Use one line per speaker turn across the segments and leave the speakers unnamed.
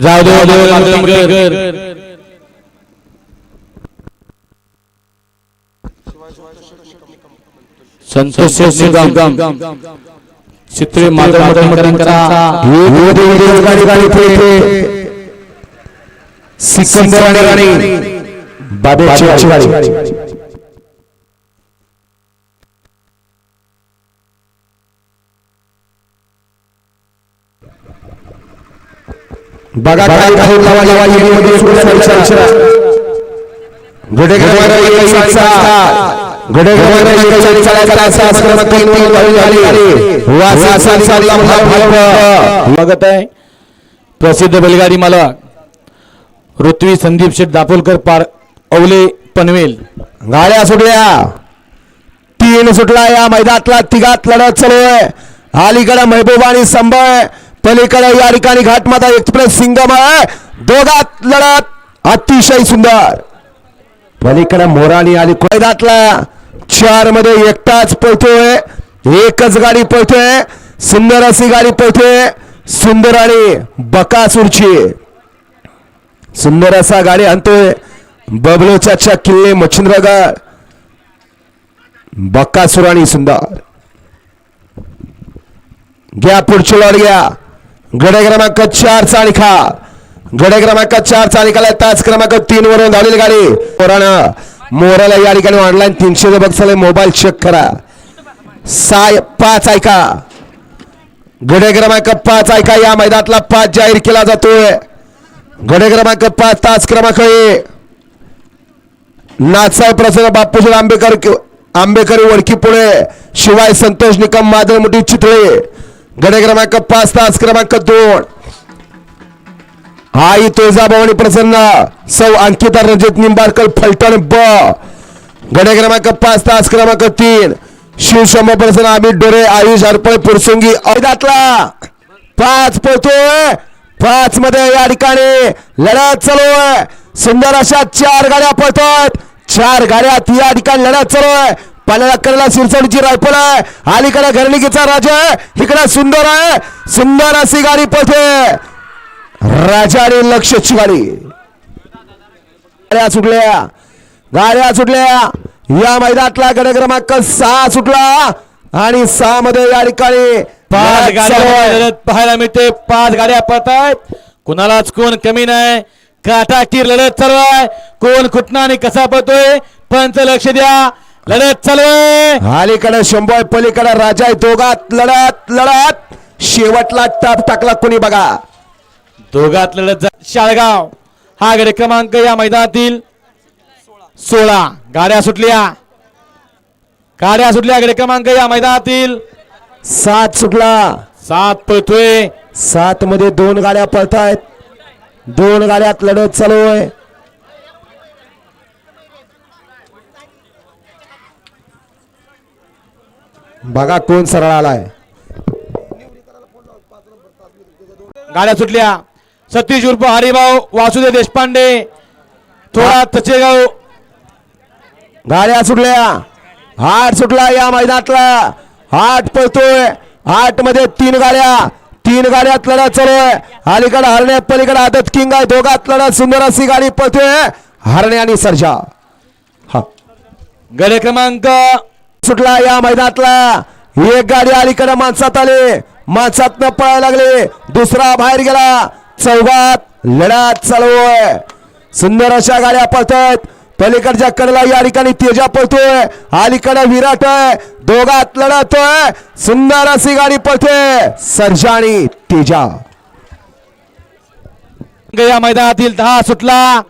जावदेव मातंगकर संतोष निगम चित्रे माधव
सिकंदर आणि बाबेची बघा काय काही लावा लावा येण्यामध्ये सुद्धा इशारा घडे घडे घडे
स्वागत आहे प्रसिद्ध बैलगाडी मालक ऋत्वी संदीप शेठ दापोलकर पार अवले पनवेल
गाड्या सुटल्या तीन सुटला या मैदानातला तिघात लढत चालू आहे अलीकडे महबूब आणि संभय पलीकडे या ठिकाणी घाटमाता एक्सप्रेस सिंगम आहे दोघात लढत अतिशय सुंदर. पलीकडे मोराणी आली कोयदातला चारमध्ये एकटाच पळतोय. एकच गाडी पळतोय. सुंदर अशी गाडी पळतोय. सुंदर आणि बकासूरची. सुंदर असा गाडी आणतोय. बबलोच्या किल्ले मच्छिंद्रगड. बक्कासुर सुंदर. घ्या पुढची लढ घ्या. गड्या क्रमांक चार चालिका गड्या क्रमांक चार चालिकाला तास क्रमांक तीन वरून धावलेली गाडी. मोरानं मोराला या ठिकाणी ऑनलाईन तीनशे बक्षाला मोबाईल चेक करा. साय पाच ऐका. गडे क्रमांक पाच ऐका या मैदानातला पाच जाहीर केला जातोय. गडे क्रमांक पाच तास क्रमांक ए. नाथसाहेब प्रसन्न बापूजी आंबेकर आंबेकर वडकी पुणे शिवाय संतोष निकम मादळ मोठी चितळे. गडे क्रमांक पाच तास क्रमांक दोन. आई तुळजाभवानी प्रसन्न. सौ अंकिता रणजित निंबारकर फलटण ब. गडे क्रमांक पाच तास क्रमांक तीन. शिवशंभ प्रसन्न आम्ही डोरे आयुष अर्पण पुरसुंगी औदातला. पाच पोहतोय पाच मध्ये या ठिकाणी लढत चालू आहे. सुंदर अशा चार गाड्या पळतात चार गाड्यात या ठिकाणी लढत चालू आहे. पाण्याला करेला सिरसोडची रायफल आहे. अलीकडे घरणिकीचा राजा आहे. इकडे सुंदर आहे. सुंदर अशी गाडी पळते राजा आणि लक्षची गाडी. गाड्या सुटल्या. गाड्या सुटल्या. या मैदानातला गड क्रमांक सहा सुटला. आणि सहा मध्ये या ठिकाणी
पाच गाड्या पाहायला मिळते. पाच गाड्या पळत आहेत कुणालाच कोण कमी नाही. काटाकीर लढत चालू आहे. कोण कुठना आणि कसा पळतोय? पंच लक्ष द्या. लढत चालू आहे
अलीकडे शंभर पलीकडे राजा आहे दोघात लढत लढत. शेवटला टाप टाकला कोणी बघा.
दोघात लढत जा- शाळगाव. हा गड क्रमांक या मैदानातील सोळा. गाड्या सुटल्या. गाड्या सुटल्या गड क्रमांक या मैदानातील.
सात सुटला.
सात पळतोय.
सात मध्ये दोन गाड्या पळतायत. दोन गाड्यात लढत चालू आहे. बघा कोण सरळ आलाय.
गाड्या सुटल्या. सतीश उर्फ हरिभाऊ वासुदेव देशपांडे थोडा तचेगाव.
गाड्या सुटल्या. आठ सुटला या मैदानातला. आठ पळतोय. आठमध्ये तीन गाड्या. तीन गाड्यात लढत चालू आहे अलीकडे हरणे पलीकडे आदत किंग आहे. दोघात लढत सुंदर अशी गाडी पळतोय. हरणे आणि सर्जा. हा.
गड क्रमांक
सुटला या मैदानातला. एक गाडी अलीकडे माणसात आले. माणसात पळायला लागले. दुसरा बाहेर गेला. चौघात लढा चालू आहे. सुंदर अशा गाड्या पळतात. पलीकडच्या कडला या ठिकाणी तेजा पळतोय. अलीकडे विराट आहे. दोघात लढतोय. सुंदर अशी गाडी पळते. सर्जा आणि तेजा
या मैदानातील दहा सुटला.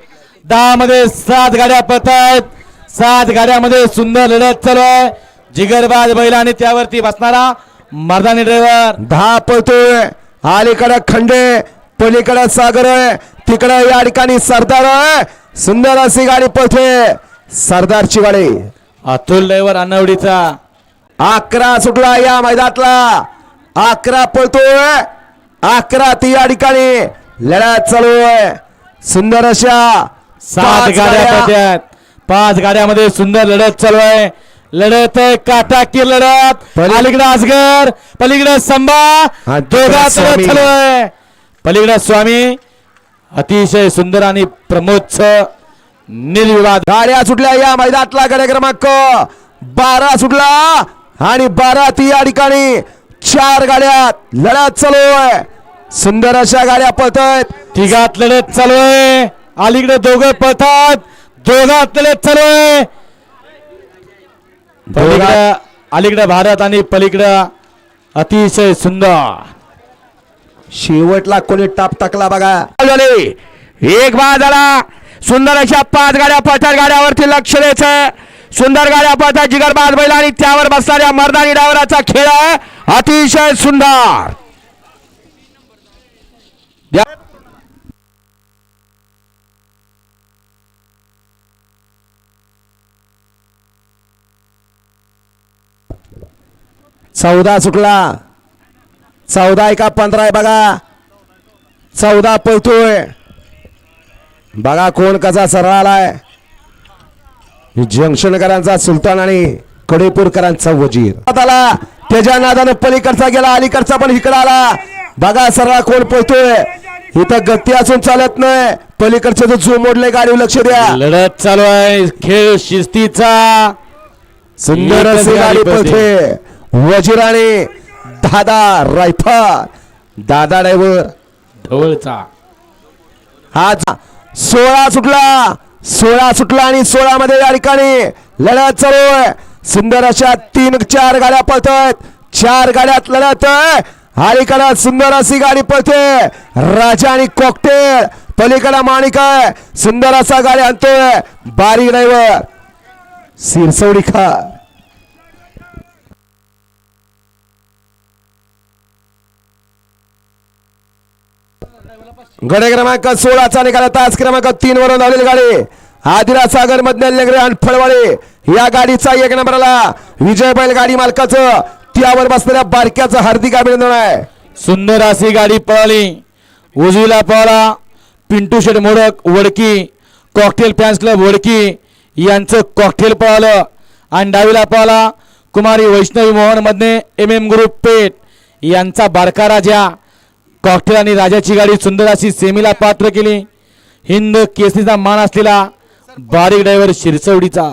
दहा मध्ये सात गाड्या पळत आहेत सात गाड्यामध्ये सुंदर लढत चालू आहे. जिगरबाज बैल आणि त्यावरती बसणारा मर्दानी ड्रायव्हर
दहा पळतोय. अलीकडे खंडे पलीकडे सागर आहे. तिकडे या ठिकाणी सरदार आहे. सुंदर अशी गाडी पळते. सरदारची गाडी
अतुल ड्रायव्हर अनावडीचा.
अकरा सुटला या मैदानातला. अकरा पळतोय. अकरा ती या ठिकाणी. लढत चालू आहे. सुंदर अशा
सात गाड्या पाच गाड्यामध्ये सुंदर लढत चालू आहे. लढत आहे काटाकीर लढत. अलीकडे असगर पलीकडे संभा. दोघात आहे. पलीकडे स्वामी. अतिशय सुंदर आणि प्रमोदच निर्विवाद.
गाड्या सुटल्या या मैदानातला गडे क्रमांक. बारा सुटला आणि बारा ती या ठिकाणी. चार गाड्यात लढत चालू आहे. सुंदर अशा गाड्या पळत आहेत
तिघात लढत चालू आहे. अलीकडे दोघं पळतात. दोघात लढत चालू आहे. पलीकडे अलीकडे भारत आणि पलीकडे अतिशय सुंदर.
शेवटला कोणी टाप टाकला बघा.
एक बाद झाला. सुंदर अशा पाच गाड्या पळतात गाड्यावरती लक्ष द्यायचं. सुंदर गाड्या पळतात जिगरबाज बैल आणि त्यावर बसणाऱ्या मर्दानी डायव्हराचा खेळ अतिशय सुंदर.
चौदा सुटला चौदा आहे का पंधरा आहे बघा. चौदा पळतोय बघा कोण कसा सरळ आलाय. जंक्शनकरांचा सुलतान आणि कडेपूरकरांचा वजीर. आला. त्याच्या नादानं पलीकडचा गेला. अलीकडचा पण इकडे आला. बघा सरळ कोण पळतोय इथं गती असून चालत नाही. पलीकडचं जो झूम मोडले गाडी लक्ष द्या.
लढत चालू आहे. खेळ शिस्तीचा.
सुंदर अशी गाडी
गाडी
वजीराने दादा रायफल दादा ड्रायव्हर.
ढवळचा.
हा सोळा सुटला सोळा सुटला आणि सोळा मध्ये या ठिकाणी लढत चालू आहे. सुंदर अशा तीन चार गाड्या पळतात चार गाड्यात लढत आहे. सुंदर अशी गाडी पळते. राजा आणि कॉकटेल पलीकडे माणिक आहे. सुंदर असा गाडी आणतोय. बारीक ड्रायव्हर सिरसवडी खा. गडे क्रमांक सोळाचा निघाला तास क्रमांक तीन वरून धावलेली गाडी. आदिरा सागर मधल्या आणि फळवाळे या गाडीचा एक नंबरला विजय बैल गाडी मालकाचं. त्यावर बसलेल्या बारक्याचं हार्दिक अभिनंदन आहे.
सुंदर अशी गाडी पळाली. उजवीला पळाला. Pintu Sheth Modak Wadki. Cocktail fans club Wadki. यांचं कॉकटेल पळालं. आणि डावीला पळाला Kumari Vaishnavi Mohan Madhane M M group Peth. यांचा बारका राजा कॉकटेल आणि राजाची गाडी सुंदर अशी सेमीला पात्र केली. हिंद केसरीचा मान असलेला बारीक ड्रायव्हर शिरसवडीचा.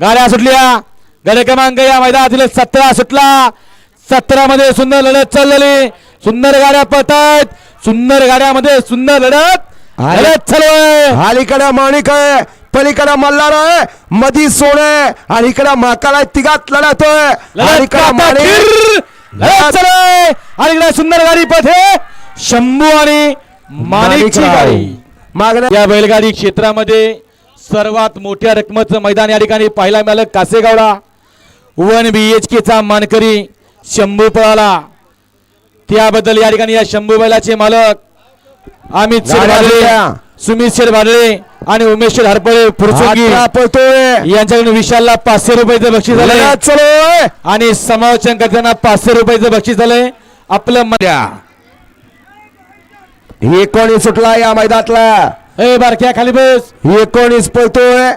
गाड्या सुटल्या. गाड्या क्रमांक या मैदानातील सतरा सुटला. सतरा मध्ये सुंदर लढत चाललेली. सुंदर गाड्या पळतायत. सुंदर गाड्यामध्ये सुंदर लढत. लढत चालू आहे.
अलीकडे माणिक आहे. पलीकडे मल्हार आहे मधी सोने आणि इकडे माकाला तिघात लढत आहे.
लढत आहे. आणि इकडे सुंदर गाडी पथे. शंभू आणि माणिकची गाडी
मागण्या
या बैलगाडी क्षेत्रामध्ये सर्वात मोठ्या रकमेचं मैदान या ठिकाणी पाहायला मिळालं. कासेगावला वन बी एच केचा मानकरी शंभू पळाला. त्याबद्दल या ठिकाणी या शंभू बैलाचे मालक अमित सुमित शेठ भाडले आणि उमेश शेठ हरपळे फुरसुंगी
पळतोय.
यांच्याकडून विशालला पाचशे रुपयाचं बक्षीस झालंय. आणि समालोचन करताना पाचशे रुपयाचं बक्षीस झालंय. आपलं मध्या
एकोणीस सुटला या मैदानातला.
ए बारक्या खाली बस.
एकोणीस पळतोय.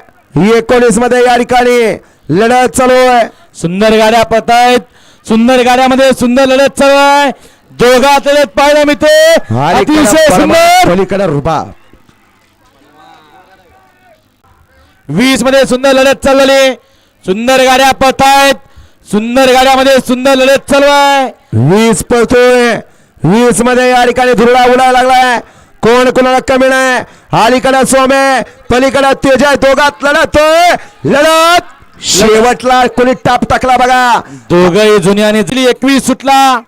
एकोणीसमध्ये या ठिकाणी लढत चालू आहे
सुंदर गाड्या पळतायत. सुंदर गाड्यामध्ये सुंदर लढत चालू आहे दोघात लढत पाहायला मिळते अतिशय सुंदर.
पलीकडे रुबा
वीसमध्ये सुंदर लढत चाललेली सुंदर गाड्या पळतायत. सुंदर गाड्यामध्ये सुंदर लढत चालू आहे
वीस पळतोय. वीसमध्ये या ठिकाणी धुरडा उडायला लागलाय. कोण कोणाला कमी नाही? अलीकडे सोमे पलीकडे तेज आहे दोघात लढतोय लढत शेवटला कोणी टाप टाकला बघा.
दोघही जुन्याने दिली एकवीस सुटला.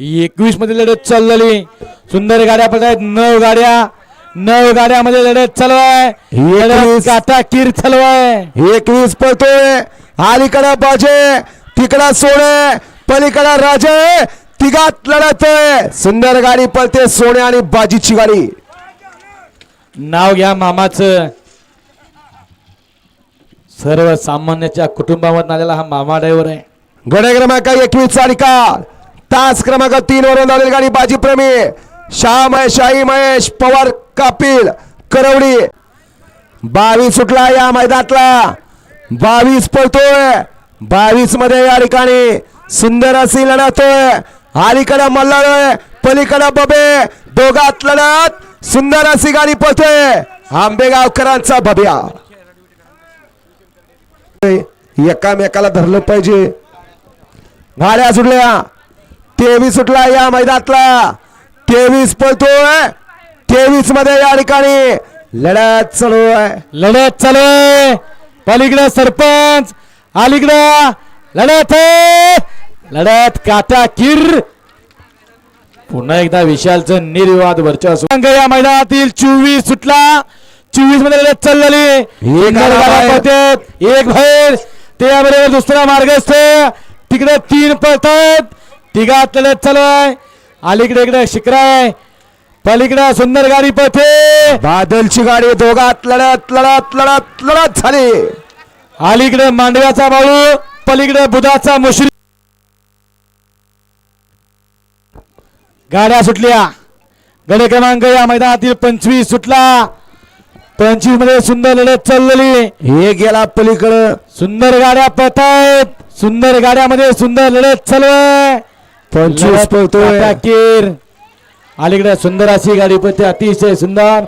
एकवीसमध्ये लढत चाललेली. सुंदर गाड्या पळतायत. नऊ गाड्या. नऊ गाड्यामध्ये लढत चालू आहे लढत
एकवीस.
काटा किर चालू आहे
एकवीस पळतोय. अलीकडे बाजे तिकडा सोने पलीकडे राजे तिघात लढतोय. सुंदर गाडी पळते सोने आणि बाजीची गाडी.
नाव घ्या मामाचं. सर्वसामान्याच्या कुटुंबामधून आलेला हा मामा ड्रायव्हर आहे.
गडे क्रमांक एकवीस चा निकाल. तास क्रमांक तीन वरून धावलेली गाडी बाजी प्रेमी शाही महेश पवार कापिल करवडी. बावीस सुटला या मैदानातला. बावीस पळतोय. बावीसमध्ये या ठिकाणी सुंदर अशी लढतोय अलीकडे मल्हार पलीकडे बबे. दोघात लढत. सुंदर अशी गाडी पळतोय. आंबेगावकरांचा बब्या. एकामेकाला धरलं पाहिजे. गाड्या सुटल्या. तेवीस सुटला या मैदानातला. तेवीस पळतोय. तेवीसमध्ये या ठिकाणी लढत चालू आहे.
लढत चालू आहे. पलीकडे सरपंच अलीकडं लढत आहे. लढत काटा किर पुन्हा एकदा विशालचं निर्विवाद वर्चस्व. या मैदानातील चोवीस सुटला. चोवीसमध्ये लढत चाललेली
एक.
पळतात एक बाहेर. त्याबरोबर दुसरा मार्गस्थ. तिकडे तीन पळतात तिघात लढत चालू आहे. अलीकडे इकडे शिकरा आहे. पलीकडे सुंदर गाडी पळते
बादलची गाडी दोघात लढत लढत लढत लढत झाली.
अलीकडे मांडव्याचा बाळू पलीकडे बुधाचा मुश्री. गाड्या सुटल्या. गडे क्रमांक या मैदानातील पंचवीस सुटला. पंचवीसमध्ये सुंदर लढत चाललेली.
हे गेला पलीकडं.
सुंदर गाड्या पळतायत सुंदर गाड्यामध्ये सुंदर लढत चालू आहे.
पंचवीस पळतोय.
अलीकडे सुंदर अशी गाडी पळते अतिशय सुंदर.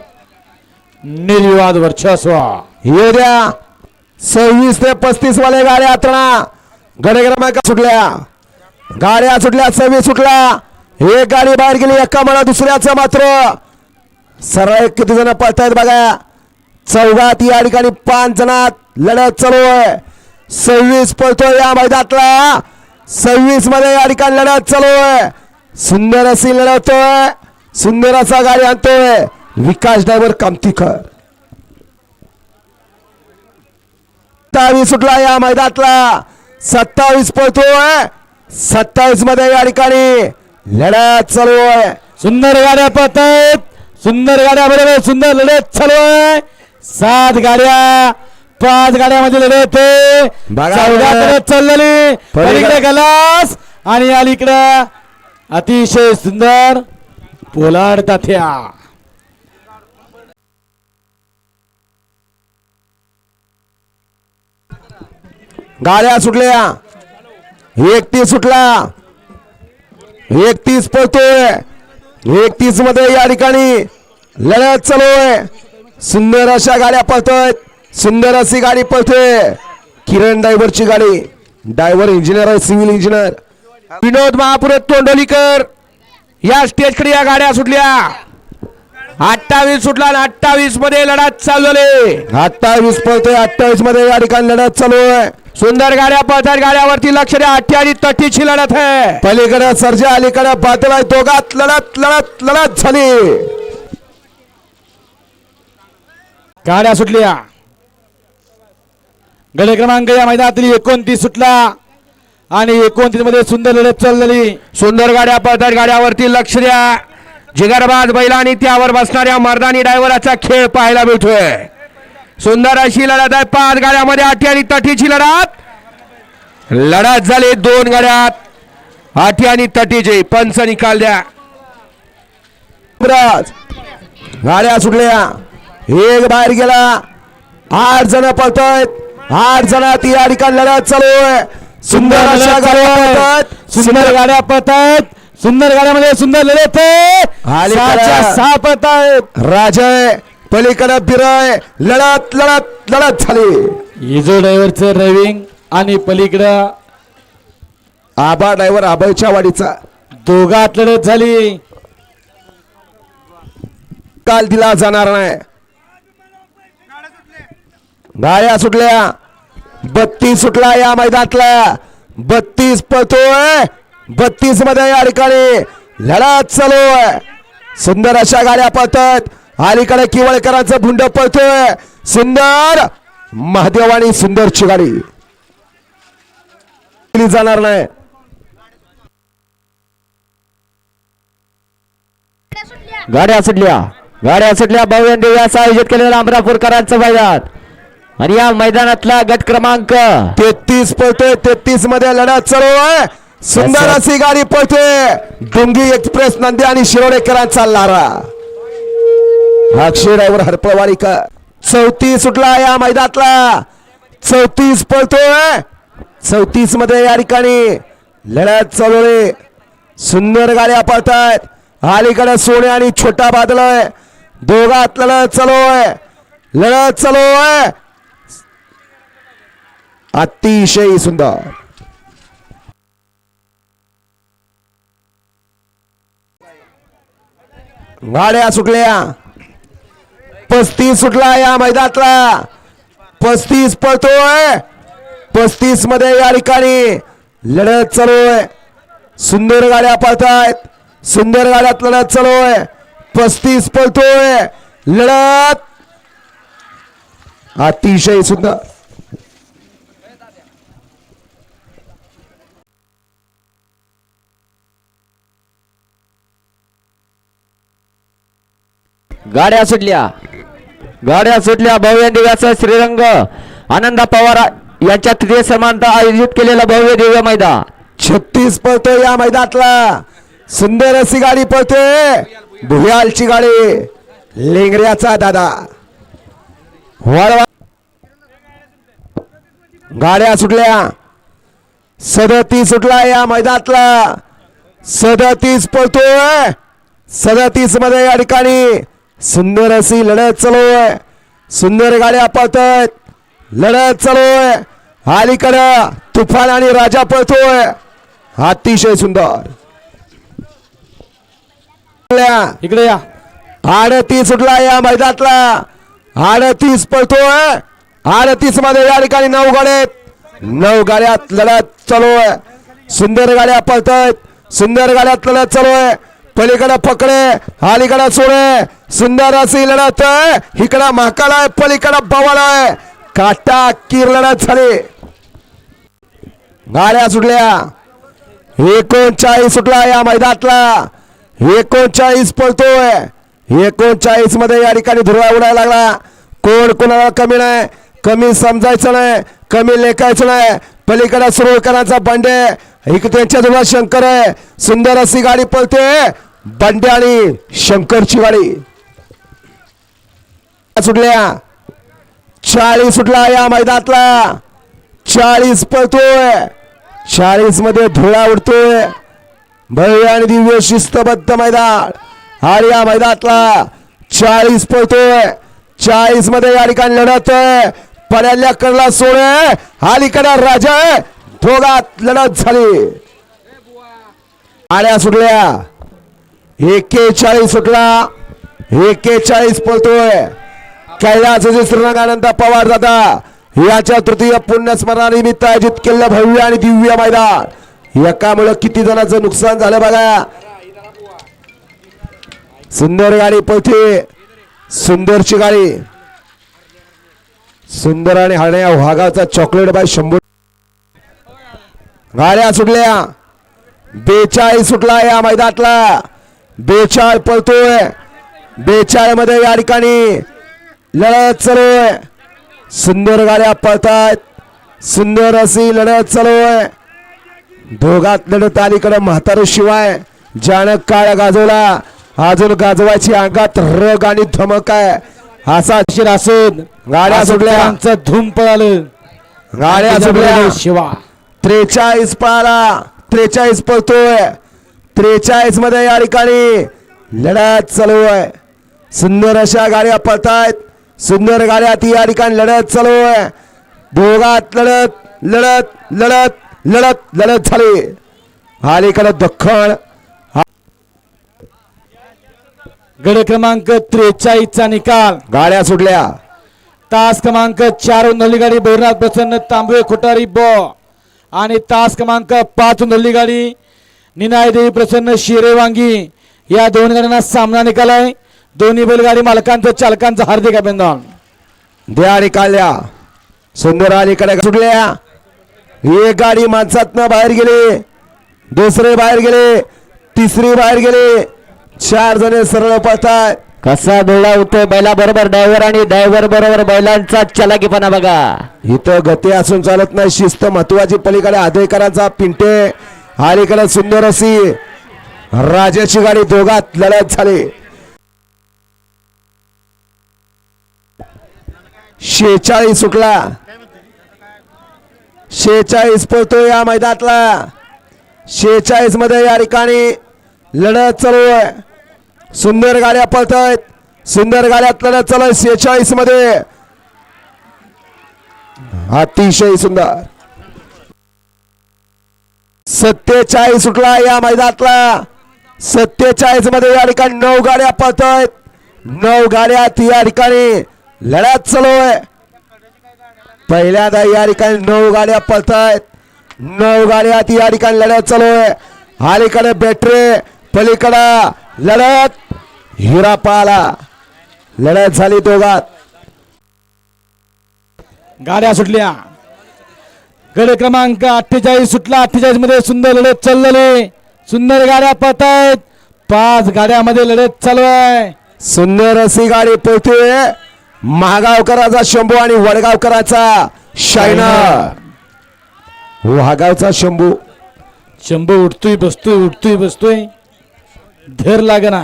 निर्विवाद वर्चस्व.
येऊ द्या. सव्वीस ते पस्तीस वाले गाड्या आत्रणा. गडे क्रमांक सुटल्या. गाड्या सुटल्या सव्वीस सुटला. एक गाडी बाहेर गेली एका मला दुसऱ्याचं मात्र. सरळ किती जण पळतायत बघा. चौघात या ठिकाणी पाच जणात लढत चालू आहे. सव्वीस पळतोय या मैदानातला. सव्वीसमध्ये या ठिकाणी लढत चालू आहे. सुंदर अशी लढवतोय सुंदर असा गाडी आणतोय. विकास ड्रायव्हर कामतीकर. सत्तावीस सुटला या मैदानातला. सत्तावीस पळतोय. सत्तावीसमध्ये या ठिकाणी लढत चालू आहे.
सुंदर गाड्या पळतायत. सुंदर गाड्या बरोबर सुंदर लढत चालू आहे. सात गाड्या पाच गाड्यामध्ये लढत. लढत चाललेली.
पलीकडे-
गलास आणि अलीकडं अतिशय सुंदर पोलाड ताथ्या
गाड्या सुटल्या. एकतीस सुटला. एकतीस पळतोय. एकतीसमध्ये या ठिकाणी लढत चालू आहे. सुंदर अशा गाड्या पळतोयत. सुंदर अशी गाडी पळतोय किरण ड्रायव्हरची गाडी. ड्रायव्हर इंजिनियर आहे सिव्हिल इंजिनियर.
विनोद महापुरे तोंडोलीकर. या स्टेजकडे या गाड्या सुटल्या. अठ्ठावीस सुटला आणि अठ्ठावीसमध्ये लढत चालू
अठ्ठावीस पळतोय अठ्ठावीसमध्ये या ठिकाणी लढत चालू आहे.
सुंदर गाड्या पळतात गाड्यावरती लक्ष द्या. अठ्ठ्याऐंशी तटीची लढत आहे.
पलीकडे सर्जा अलीकडे बादल आहे. दोघात लढत लढत लढत झाली.
गाड्या सुटल्या. गडे क्रमांक या मैदानातील एकोणतीस सुटला. आणि एकोणतीसमध्ये सुंदर लढत चाललेली.
सुंदर गाड्या पळतात गाड्यावरती लक्ष द्या. जिगरबाज बैला आणि त्यावर बसणाऱ्या मर्दानी ड्रायव्हराचा खेळ पाहायला मिळतोय. सुंदर अशी लढत आहे. पाच गाड्यामध्ये आठी आणि तटीची लढत. लढत झाली दोन गाड्यात. आठी आणि तटीची. पंच निकाल द्या.
गाड्या सुटल्या. एक बाहेर गेला. आठ जण पळतायत. आठ जणात या ठिकाणी लढत चालू आहे. सुंदर अशा गाड्या
सुंदर गाड्या पळतायत सुंदर गाड्यामध्ये सुंदर लढत सहा पळतायत
राजय पलीकडे बिरय लढत लढत लढत झाली.
इजो ड्रायव्हरचं ड्रायव्हिंग आणि पलीकडं
आबा ड्रायव्हर आबाईच्या वाडीचा.
दोघात लढत झाली.
काल दिला जाणार नाही. गाड्या सुटल्या. बत्तीस सुटला या मैदानातला. बत्तीस पळतोय. बत्तीसमध्ये या ठिकाणी लढत चालू आहे. सुंदर अशा गाड्या पळतात. अलीकडे किवळकरांचं भुंड पळतोय. सुंदर. महादेव आणि सुंदरची गाडी. दिली जाणार नाही.
गाड्या सुटल्या. गाड्या सुटल्या. भव्य देवी असं आयोजित केलेलं अमरापूरकरांचं मैदान. आणि या मैदानातला गट क्रमांक?
तेहतीस पळतोय. तेहतीसमध्ये लढत चालू आहे. सुंदर अशी गाडी पळतोय डुंगी एक्सप्रेस नंदी आणि शिरोडेकरांचा लारा. अक्षय ड्रायव्हर हरपळवाडीकर चौतीस सुटला या मैदानातला. चौतीस पळतोय. चौतीसमध्ये या ठिकाणी लढत चालू आहे. सुंदर गाड्या पळतायत. अलीकडे सोने आणि छोटा बादल आहे. दोघात लढत चालू आहे. लढत चालू आहे. अतिशय सुंदर. गाड्या सुटल्या. पस्तीस सुटला या मैदानातला. पस्तीस पळतोय. पस्तीसमध्ये या ठिकाणी लढत चालूय सुंदर गाड्या पळतायत. सुंदर गाड्यात लढत चालूय पस्तीस पळतोय. लढत. अतिशय सुंदर.
गाड्या सुटल्या. गाड्या सुटल्या. भव्य दिव्याचा श्रीरंग. आनंदा पवार यांच्या तृतीय समानता आयोजित केलेलं भव्य दिव्य मैदान.
छत्तीस पळतोय या मैदानातला. सुंदर अशी गाडी पळते भुयालची गाडी. लेंगऱ्याचा दादा. वळवा. गाड्या सुटल्या. सदतीस सुटला या मैदानातला. सदतीस पळतोय. सदतीसमध्ये या ठिकाणी सुंदर अशी लढत चालू आहे. सुंदर गाड्या पळतायत. लढत चालू आहे. अलीकडं तुफान आणि राजा पळतोय. अतिशय सुंदर.
इकडे या.
आडतीस सुटला या मैदानातला. आडतीस पळतोय. आडतीसमध्ये या ठिकाणी नऊ गाड्यात नऊ गाड्यात लढत चालू आहे. सुंदर गाड्या पळतायत. सुंदर गाड्यात लढत चालू आहे. पलीकडे पकडे अलीकडे सोडे. सुंदर अशी लढत आहे. इकडं महाकाल आहे पलीकडे बवाल आहे. काटा किर लढत झाली. गाड्या सुटल्या. एकोणचाळीस सुटला या मैदानातला. एकोणचाळीस पळतोय. एकोणचाळीसमध्ये या ठिकाणी धुरळा उडायला लागला. कोण कोणाला कमी नाही. कमी समजायचं नाही. कमी लेखायचं नाही. पलीकडे सुरळकरांचा बंडे. एक त्यांच्या जवळ शंकर आहे. सुंदर अशी गाडी पळते. बंडे आणि शंकरची गाडी सुटल्या. चाळीस सुटला या मैदानातला. चाळीस पळतोय. चाळीसमध्ये धुळा उडतोय. भव्य आणि दिव्य शिस्तबद्ध मैदान. आणि या मैदानातला चाळीस पळतोय. चाळीसमध्ये या ठिकाणी लढत आहे. पर्याल्या कडला सोड. अलीकडे राजा आहे. दोघात लढत झाली. आड्या सुटल्या. एकेचाळीस सुटला. एकेचाळीस पळतोय. कैलास श्रीरंगानंद पवार दादा याच्या तृतीय पुण्यस्मरणानिमित्त आयोजित केलेलं भव्य आणि दिव्य मैदान. एकामुळे किती जणांचं नुकसान झालं बघा. सुंदर गाडी पळते. सुंदरची गाडी. सुंदर आणि हरण्या वाघाचा चॉकलेट बाय शंभर गाड्या सुटल्या. बेचाळीस सुटला या मैदानातला. बेचाळ पळतोय. बेचाळमध्ये या ठिकाणी लढत चालू आहे सुंदर गाड्या पळतायत. सुंदर अशी लढत चालू आहे दोघात लढत अलीकडे म्हातारे शिवाय. ज्यानं काळ गाजवला अजून गाजवायची अंगात रग आणि धमक आहे. असा
शिर असून
गाड्या सुटल्या.
आंचं धूम पळालं.
गाड्या सुटल्या.
शिवा.
त्रेचाळीस पाला त्रेचाळीस पळतोय. त्रेचाळीसमध्ये या ठिकाणी लढत चालू आहे. सुंदर अशा गाड्या पळतायत. सुंदर गाड्यात या ठिकाणी लढत चालू आहे. दोघात लढत लढत लढत लढत लढत झाली. अलीकडे दख्खन.
गड क्रमांक त्रेचाळीस चा निकाल.
गाड्या सुटल्या.
तास क्रमांक चार नल्ली गाडी भैरनाथ प्रसन्न तांबवे खुटारी ब. आणि तास क्रमांक पाच नल्ली गाडी. निनायदेवी प्रसन्न शिरे वांगी. या दोन गाड्यांना सामना निकालाय. दोन्ही बैलगाडी मालकांचं चालकांचं हार्दिक अभिनंदन.
द्या निकाल्या सुंदर अलीकडे सुटल्या. एक गाडी माणसातनं बाहेर गेले. दुसरे बाहेर गेले. तिसरी बाहेर गेले. चार जण सरळ पळतात
कसा डोळा होतोय बैला बरोबर ड्रायव्हर आणि ड्रायव्हर बरोबर बैलांचा चलाकीपणा बघा.
इथं गती असून चालत नाही शिस्त महत्वाची. पलीकडे आदेकरांचा पिंटे अलीकडे सुंदर अशी. राजाची गाडी दोघात लढत झाली. शेचाळीस सुटला. शेचाळीस पळतो या मैदानातला. शेचाळीसमध्ये या ठिकाणी लढत चालू आहे. सुंदर गाड्या पळत आहेत सुंदर गाड्या लढत चालू आहे मध्ये. अतिशय सुंदर. सत्तेचाळीस सुटला या मैदानातला. सत्तेचाळीसमध्ये या ठिकाणी नऊ गाड्या पळत आहेत नऊ गाड्यात या ठिकाणी लढत चालू आहे. पहिल्यांदा या ठिकाणी नऊ गाड्या पळत आहेत नऊ गाड्यात या ठिकाणी लढत चालू आहे. अलीकडे बॅटरी पलीकडं लढत. हिरा पाला लढत झाली दोघात.
गाड्या सुटल्या. गड क्रमांक अठ्ठेचाळीस सुटला. अठ्ठेचाळीसमध्ये सुंदर लढत चाललेली सुंदर गाड्या पळत आहेत पाच गाड्यामध्ये लढत चालू आहे
सुंदर अशी गाडी पळते महागावकराचा शंभू आणि वडगावकराचा शायनर वाघावचा शंभू.
शंभू उठतोय बसतोय उठतोय बसतोय. धर लागना.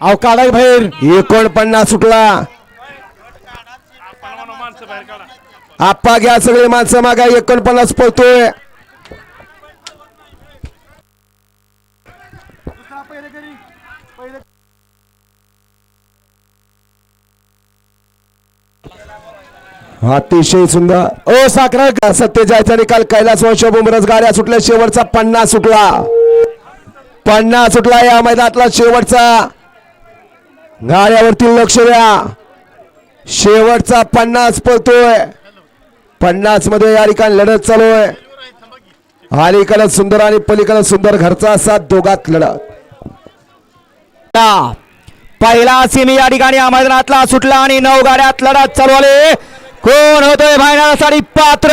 अव काढाय बाहेर.
एकोणपन्नास सुटला. आप्पा घ्या सगळे माणसं मागा एकोणपन्नास पळतोय. अतिशय सुंदर.
ओ साखरा
सत्तेचाळीसचा निकाल कैलास वंश बुमरस गाड्या सुटल्या शेवटचा पन्नास सुटला. पन्नास सुटला या मैदानातला शेवटचा. गाड्यावरती लक्ष द्या. शेवटचा पन्नास पळतोय. पन्नासमध्ये या ठिकाणी लढत चालू आहे अलीकडे सुंदर आणि पलीकडे सुंदर घरचा असा दोघात लढत.
पहिला सिमी या ठिकाणी मैदानातला सुटला आणि नऊ गाड्यात लढत चालू आले. कोण होतोय फायनलसाठी? पात्र.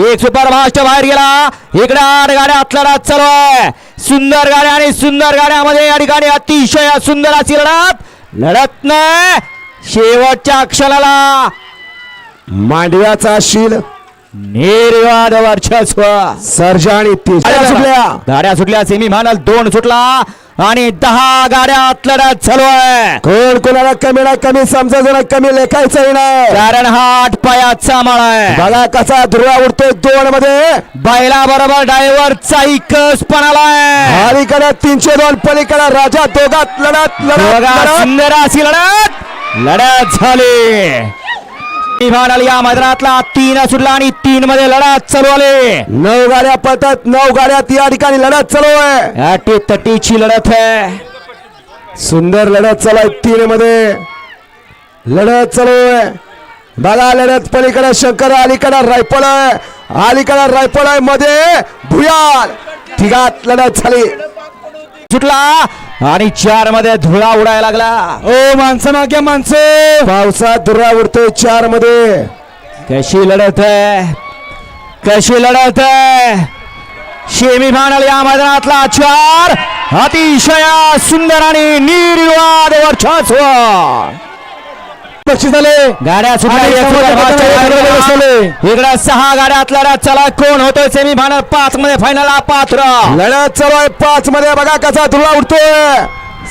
एक सुपर फास्ट बाहेर गेला. इकडे आठ गाड्यात लढत चालू आहे सुंदर गाड्या आणि सुंदर गाड्यामध्ये या ठिकाणी अतिशय सुंदर अशी लढत. लढत नाही. शेवटच्या अक्षराला
मांडव्याचा शील
निर्वाद वर्चस्व.
सर्जा आणि तेज
गाड्या
सुटल्या.
गाड्या सुटल्या सेमी फायनल दोन सुटला आणि दहा गाड्यात लढत चालू आहे.
कोण कोणाला कमी नाही कमी समजा जरा कमी लेखायचं नाही
कारण हा आठ पायाचा माळ आहे.
बघा कसा ध्रुवा उडतोय दोन मध्ये
बैला बरोबर ड्रायव्हरचा कस पण आलाय
अलीकडे तीनशे दोन पलीकडे राजा दोघात लढत लढत.
सुंदर अशी लढत. लढत झाली. फायनल या मैदानातला. तीन सुटला आणि तीन मध्ये लढत चालू आले.
नऊ गाड्या पळतात नऊ गाड्यात या ठिकाणी लढत चालू आहे.
अटी तटीची लढत आहे.
सुंदर लढत चालू आहे तीन मध्ये लढत चालू आहे. बघा लढत पलीकडे शंकर अलीकडे रायफळ आहे. अलीकडे रायफळ आहे मध्ये भुयाल तिघात लढत झाली.
सुटला आणि चारमध्ये धुळा उडायला लागला.
ओ माणसं मागे माणसं.
पावसात धुरा उडतोय चारमध्ये
कशी लढत आहे? कशी लढत आहे? शेमी फायनल या मैदानातला चार. अतिशय सुंदर आणि निर्वाद वर्चस्व
बक्षीस झाले?
गाड्या. इकडे सहा लढत चला कोण होतोय सेमी फायनल पाच मध्ये फायनल पात्र.
लढत चालू आहे पाच मध्ये बघा कसा धुरा उडतोय.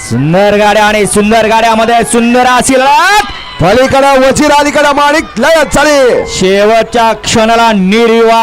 सुंदर गाड्या आणि सुंदर गाड्यामध्ये सुंदर अशी लढत.
पलीकडे वजीर अलीकडे माणिक. लढत झाली.
शेवटच्या क्षणाला निर्वाद